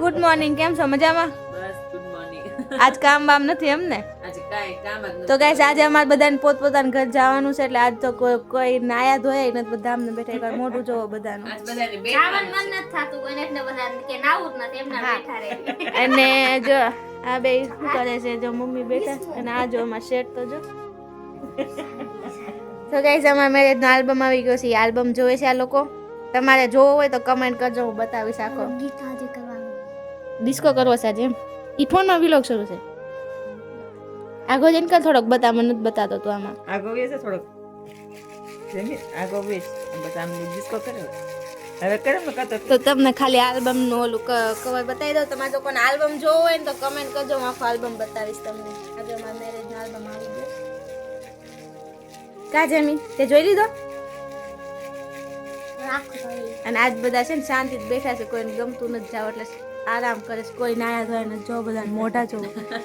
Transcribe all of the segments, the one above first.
Good morning કેમ છો? મજામાં? આજ કામ બામ નથી એમ ને આજે કાંઈ કામ તો ગાઈસ આજે અમારે બધાને પોતપોતાના ઘર જવાનું છે એટલે આજ તો કોઈ કોઈ નાયા ધોયા નથી બધા અમને બેઠા એકવાર મોઢું જોવો બધાનું. આજ બધાને ખાવાનું બેઠવાનું મન નથી થાતું કોઈને એટલે બધા કે નાવું જ નથી એમના બેઠા રહે. અને જો આ બે શું કરે છે જો મમ્મી બેઠા અને આ જો અમાર શેટ તો જો. તો ગાઈસ અમારા મેરેજનો આલ્બમ આવી ગયો છે એ આલ્બમ જોવે છે આ લોકો? તમારે જોવો હોય તો કમેન્ટ કરજો હું બતાવીશ આખો. ગીત આજે કરવાનું. ડિસ્કો કરવો છે આજે એમ? ઈ ફોનમાં વિલોગ શરૂ છે. આગો જઈને કર થોડોક બતા મને નથી બતાતો તો આમાં. આગો વેસે થોડોક. જમી આગો વેસ બતા આમ ડિસ્કો કરે હવે. કરે ને કતો તો. તમને ખાલી આલ્બમનું ઓલું કવર બતાવી દઉં. તમારે જો કોને આલ્બમ જોવો હોય ને તો કમેન્ટ કરજો. હું આખો આલ્બમ બતાવીશ તમને. આજે મારા મેરેજ નો આલ્બમ આવી ગયો. કા જેમી? તે જોઈ લીધો. અને આજ બધા છે ને શાંતિથી બેઠા છે. કોઈને ગમતું નથી જાવ એટલે આરામ કરે છે કોઈ નાયા ધોયા ને જો બધા મોઢા જો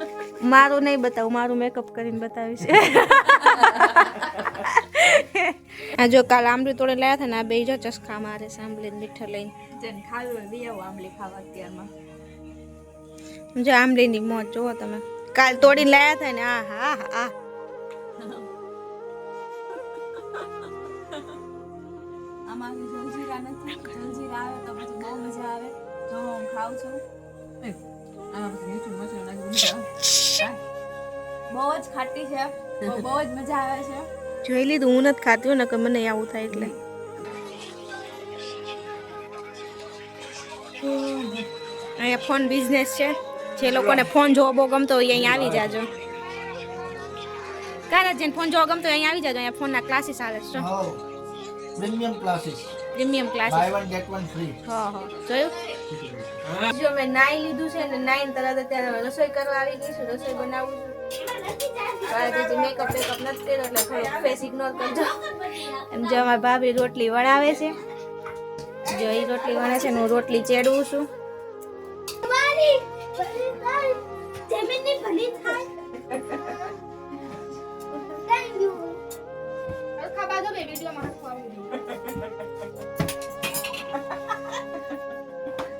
મારું નહીં બતાવું મારું મેકઅપ કરીને બતાવીશ. આ જો કાલ આંબલી તોડે લાયા હતા ને આ બે જો ચસખા મારે છે આંબલી મીઠા લઈને. ખાવું હોય બી આવો આંબલી ખાવા અત્યારમાં. જો આંબલીની મોજ જોવો તમે. કાલ તોડીને લાયા હતા ને આ હા હા આમાં ખાઉં છું? બહુ જ ખાટી છે. બહુ બહુ જ મજા આવે છે. જોઈ લીધું હું નથી ખાતી ને કે મને આવું થાય એટલે. અહીંયા ફોન બિઝનેસ છે. જે લોકોને ફોન જોવો બહુ ગમતો હોય અહીંયા આવી જાજો. કારા જેને ફોન જોવો ગમતો હોય અહીંયા આવી જાજો. અહીંયા ફોનના ક્લાસીસ આવે છે. Premium classes premium classes buy one get one free હા હા. જોયું? જો મેં નાઈ લીધું છે ને નાઈને તરત અત્યારે રસોઈ કરવા આવી ગઈ છું રસોઈ બનાવું છું. મેકઅપ બેકઅપ નથી કર્યો એટલે થોડું ફેસ ઇગ્નોર કરજો. અને જો અમારા ભાભી રોટલી વણાવે છે. જો એ રોટલી વણે છે ને હું રોટલી ચેડવું છું. ભલી થાય you.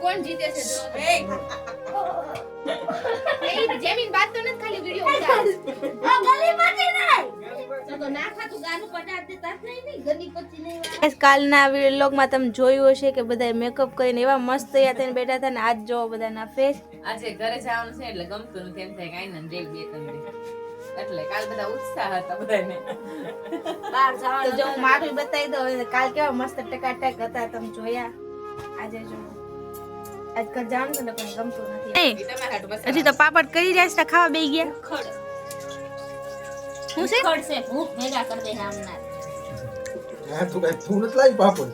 કોણ જીતે છે જેમીન બાત તો નથી ખાલી વિડિયો આ ગલી પતી કાલના વ્લોગમાં તમે જોયું હશે કે બધા મેકઅપ કરીને એવા મસ્ત તૈયાર થઈને બેઠા હતા ને આજ જોવો બધાના ફેસ આજે ઘરે જવાનું છે એટલે ગમતું નથી એમ થાય કે ને બે દી. એટલે કાલ બધા ઉત્સાહ હતા બધાને તો જો હું મારું બતાવી દઉં કાલ કેવા મસ્ત ટકાટક હતા તમે જોયા. આજે જો આજ ઘર જવાનું છે ને પણ ગમતું નથી. હજી તો પાપડ કરી રહ્યા છે ખાવા બેસી ગયા. શું છે? ભૂખ ભેગા કરી દે આમના. હા તું કઈ તું નથી લાવી પાપડ.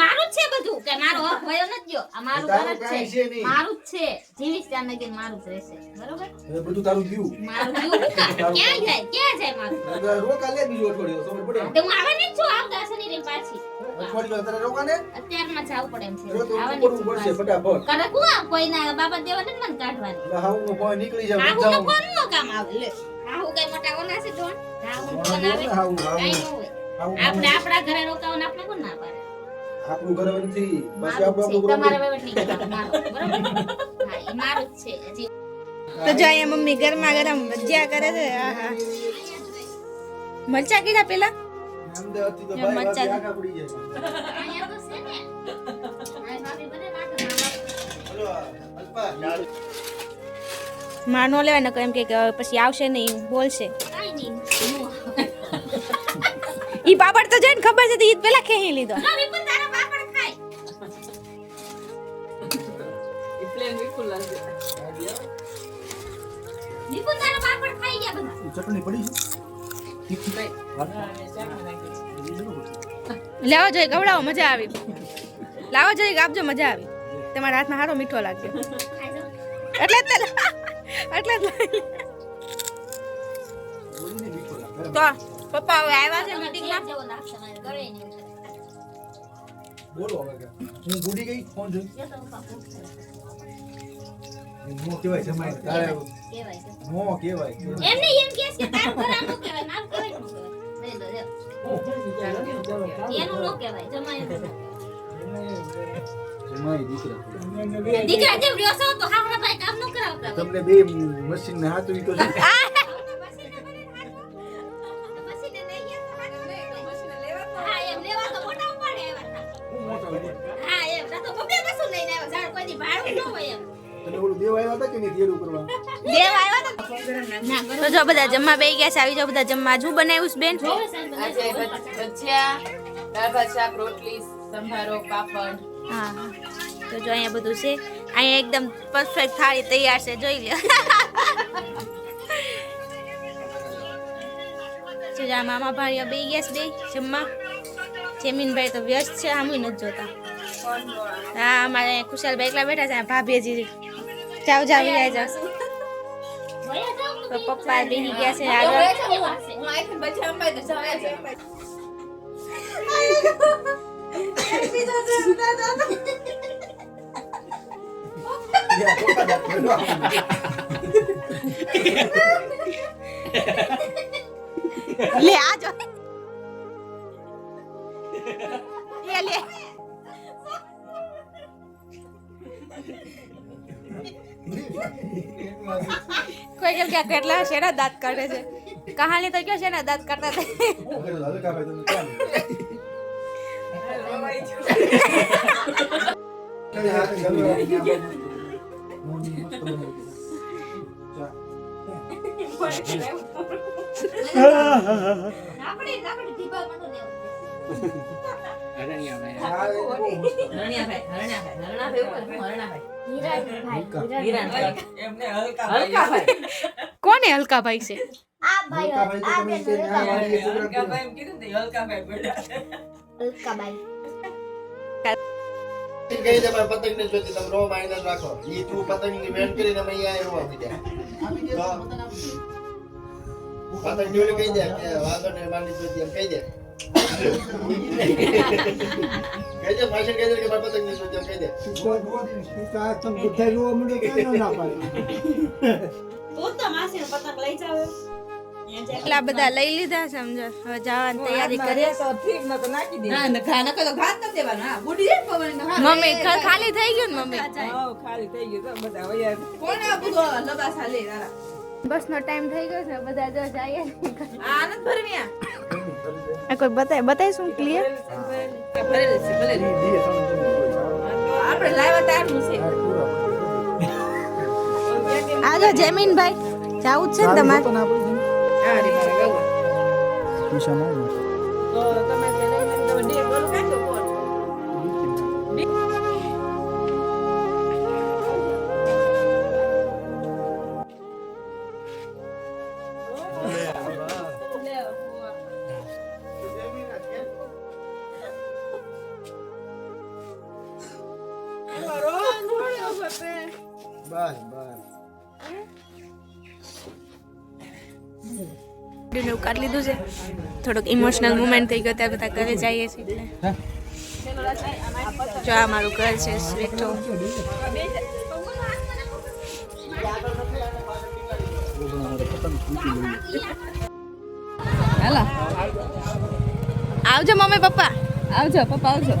મારું જ છે બધું. કે મારો હક વયો નથી ગયો. આ મારું ઘર જ છે. છે મારું જ છે. જીવીશ ત્યાં લગી મારું જ રહેશે. બરોબર? હવે બધું તારું ગયું મારું ગયું ક્યાં જાય? ક્યાં જાય મારું? રોકા લે બીજું અઠવાડિયું ખબર પડે? તો હું આવે ને જ છું. આવતા શનિ પાછી. અઠવાડિયું તારે રોકા અત્યારમાં જવું પડે એમ છે. આવવાની પડશે ફટાફટ. કરે કુઆ કોઈના બાબા દેવા નથી મને કાઢવાની. હાવ હું કોઈ નીકળી જાવ હાહુ જાઉં કોણ નો કામ આવે? લે. હાહુ કઈ મોટા કોના છે જોણ નો કોણ આવે? કઈ ન હોય હાવ આપણે આપણા ઘરે રોકાવાનું આપણે કોણ ના પાડે? આપણું ઘર નથી. બસ આપણું જ છે. આપણું ઘર તમારે વહીવટ નહીં કરવાનો મારો. હા ઈ મારું જ છે. હજી તો જો અહીંયા મમ્મી ગરમા ગરમ મજા કરે છે. આહા મરચા કીધા પેલા? અમદાવાદથી તો એમ ભાઈ મચ્ચા વાગે આગા પડી જાય. અહીંયા તો છે ને. આ ભાભી બને નાખે મામા હલો અલ્પા. ચાલ માર નો લેવાય ને એમ કે કે પછી આવશે નહીં બોલશે. કાઈ નહીં. ઈ પાપડ તો જોઈને ખબર છે ઈ જ પેલા ખેહી લીધો. નો વિપુલ તારો પાપડ ખાય. ઈ પ્લેન વિપુલ લાગે વિપુલ તારો પાપડ ખાઈ ગયા બધા. ચટણી પડી છે. લેવો જોઈએ ગવડાવો મજા આવી. લાવો જોઈએ આપજો મજા આવી. તમારા હાથમાં સારો મીઠો લાગ્યો. એટલે એટલે જ લઈ. બોલીને મીઠો લાગે. તો પપ્પા હવે આવ્યા છે મીટિંગમાં જેવો લાગશે મારે ગળે નહીં બોલો હવે કે. હું ગુડી ગઈ ફોન જોઈ. નો કહેવાય જમાઈ તારે કેવાય છે. નો કહેવાય એમ નહીં, એમ કહેશ કે તારું કે ન લો, લ્યો. એનું ન કેવાય જમાઈનું ન કહેવાય. જમાઈ દીકરા જેમ રહ્યો છો? તો હાહરા ભાઈ કામ ન કરાવતા. તમને બે મશીન ને હાથ તો તો તો જો બધા જમવા બેસી ગયા છે. આવી જાઓ બધા જમવા. શું બનાવ્યું બેન? જોવે રોટલી સંભારો પાપડ. હા. તો જો અહીંયા બધું છે. અહીંયા એકદમ પરફેક્ટ થાળી તૈયાર છે. જોઈ લે જો મામા ભાઈઓ બે ગયા છે બે જમવા. જેમીનભાઈ તો વ્યસ્ત છે આમ નથી જોતા. હા અમારે ખુશાલભાઈ એકલા બેઠા છે આ ભાભી હજી જાવ જાવ જાય જાવ વયા જાઓ તો પપ્પા બેસી ગયા છે હું આગળ. આખી ભજીયા અંબાઈ તો જવાય છે યા, પોતા દાંત કર્યો. લે આ જો. લે લે. કોઈ કેમ કે કેટલા છે ને દાંત કાઢે છે કહાની તો કયો છે ને દાંત કાઢતા. મોની. આપણે આપણે દીપા માટે લેવું હલકાભાઈ કોને છે છે? હલકાભાઈ. દે પતંગ ને જોતી તમે રો માઇનસ રાખો એ તું પતંગની વેટ કરીને અમે અહીંયા આવી મીડ્યા પતંગ જોડે કહી દે વાંધો ને મારી જોતી એમ કહી દે કે ની એટલા બધા લઈ લીધા સમજો. હવે જવાની તૈયારી કરીએ. હા ને ઘા નકર તો ઘા જ દેવાનો હા બુડી જાય ને પવન હા. મમ્મી ખાલી થઈ ગયું ને મમ્મી? કોને આ બધું લબાસા લે બસ નો ટાઈમ થઈ ગયો છે બધા જો જઈએ. આનંદ ભરમિયા આ કોઈ બતાય બતાય શું ક્લિયર આપણે લાવ્યા તારનું છે. આ જો જેમીનભાઈ જાવું જ છે ને તમારે? ડિનર કાઢી લીધું છે. થોડુંક ઇમોશનલ મુમેન્ટ થઈ ગયો ત્યાં બધા ઘરે જઈએ છીએ એટલે. જો આ મારું ઘર છે સ્વીટો. હાલો. આવજો મમ્મી પપ્પા. આવજો પપ્પા આવજો.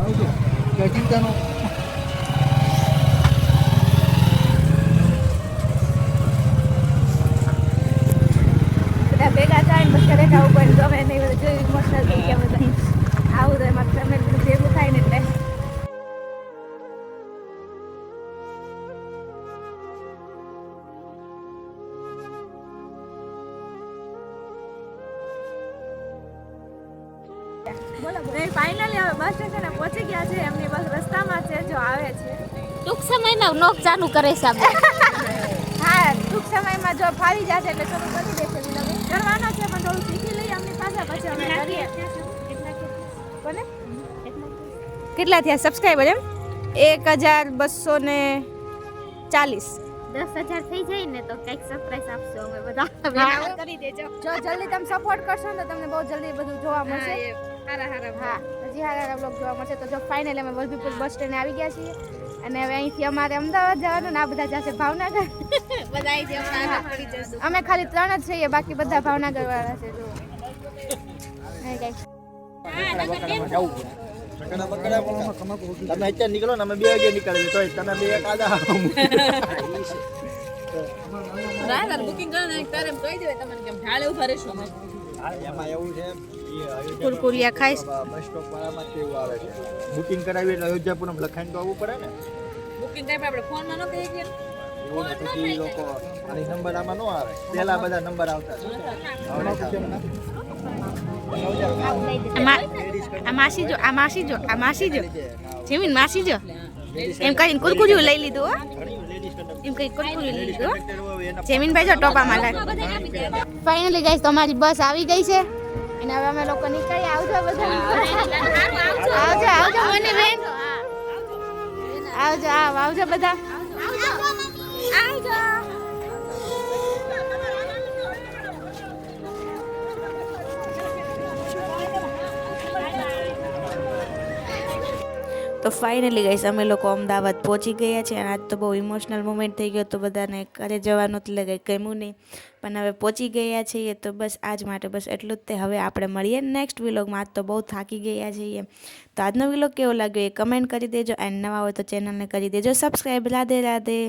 ફાઇનલી હવે બસ સ્ટેશને પહોંચી ગયા છે. એમની બસ રસ્તામાં છે જો આવે છે. ટૂંક સમયમાં નોક ચાલુ કરે છે હા ટૂંક સમયમાં જો ફાવી જશે એટલે શરૂ કરી દેશે વિલોગિંગ કરવાનો છે પણ થોડું શીખી લઈએ અમની પાસે પછી અમે કરીએ. કોને? કેટલા થયા સબસ્ક્રાઈબર એમ? એક હજાર બસો ને ચાલીસ. દસ હજાર થઈ જાય ને તો કંઈક સરપ્રાઈઝ આપશો અમે બધા. કરી દેજો. જો જલ્દી તમે સપોર્ટ કરશો ને તમને બહુ જલ્દી બધું જોવા મળશે. હારા હારા હા. હજી હારા બ્લોગ જોવા મળશે. તો જો ફાઇનલી અમે વલભીપુર બસ સ્ટેન્ડ આવી ગયા છીએ. અને હવે અહીંથી અમારે અમદાવાદ જવાનું ને આ બધા જશે ભાવનગર. બધા અમે ખાલી ત્રણ જ છીએ બાકી બધા ભાવનગર વાળા છે જો હે તમે અત્યારે નીકળો ને અમે બે વાગે નીકળીએ તોય તમે બે એક બુકિંગ કરો ને તારે કહી દેવાય તમને કેમ ઢાળે ઊભા રહેશું. એમાં એવું છે કુરકુરિયા ખાઈશ. બસ સ્ટોપ વાળામાં કેવું આવે છે? બુકિંગ કરાવી એટલે અયોધ્યાપુરમ લખાઈને તો આવવું પડે ને? બુકિંગ ટાઈમ આપણે ફોનમાં ન કહી ઈ લોકો અને નંબર આમાં ન આવે. પેલા બધા નંબર આવતા આ માસી જો આ માસી જો આ માસી જો જેમીન માસી જો એમ કરીને કુરકુરિયું લઈ લીધું હો? એમ કઈ કુરકુરિયું લીધું જેમીનભાઈ જો ટોપામાં લાગ. ફાઇનલી ગાઈસ તમારી બસ આવી ગઈ છે. અને હવે અમે લોકો નીકળી આવજો બધા. આવજો. આવજો મને બેન. આવજો આવ આવજો બધા. આવજો. તો ફાઇનલી ગઈશ અમે લોકો અમદાવાદ પહોંચી ગયા છે અને આજ તો બહુ ઇમોશનલ મોમેન્ટ થઈ ગયો તો બધાને. ઘરે જવાનું એટલે કંઈ ગમ્યું નહીં. પણ હવે પહોંચી ગયા છીએ તો બસ આજ માટે બસ એટલું જ તે. હવે આપણે મળીએ નેક્સ્ટ વિલોગમાં આજ તો બહુ થાકી ગયા છીએ તો આજનો વિલોગ કેવો લાગ્યો એ કમેન્ટ કરી દેજો. એન્ડ નવા હોય તો ચેનલને કરી દેજો. સબસ્ક્રાઈબ રાધે રાધે.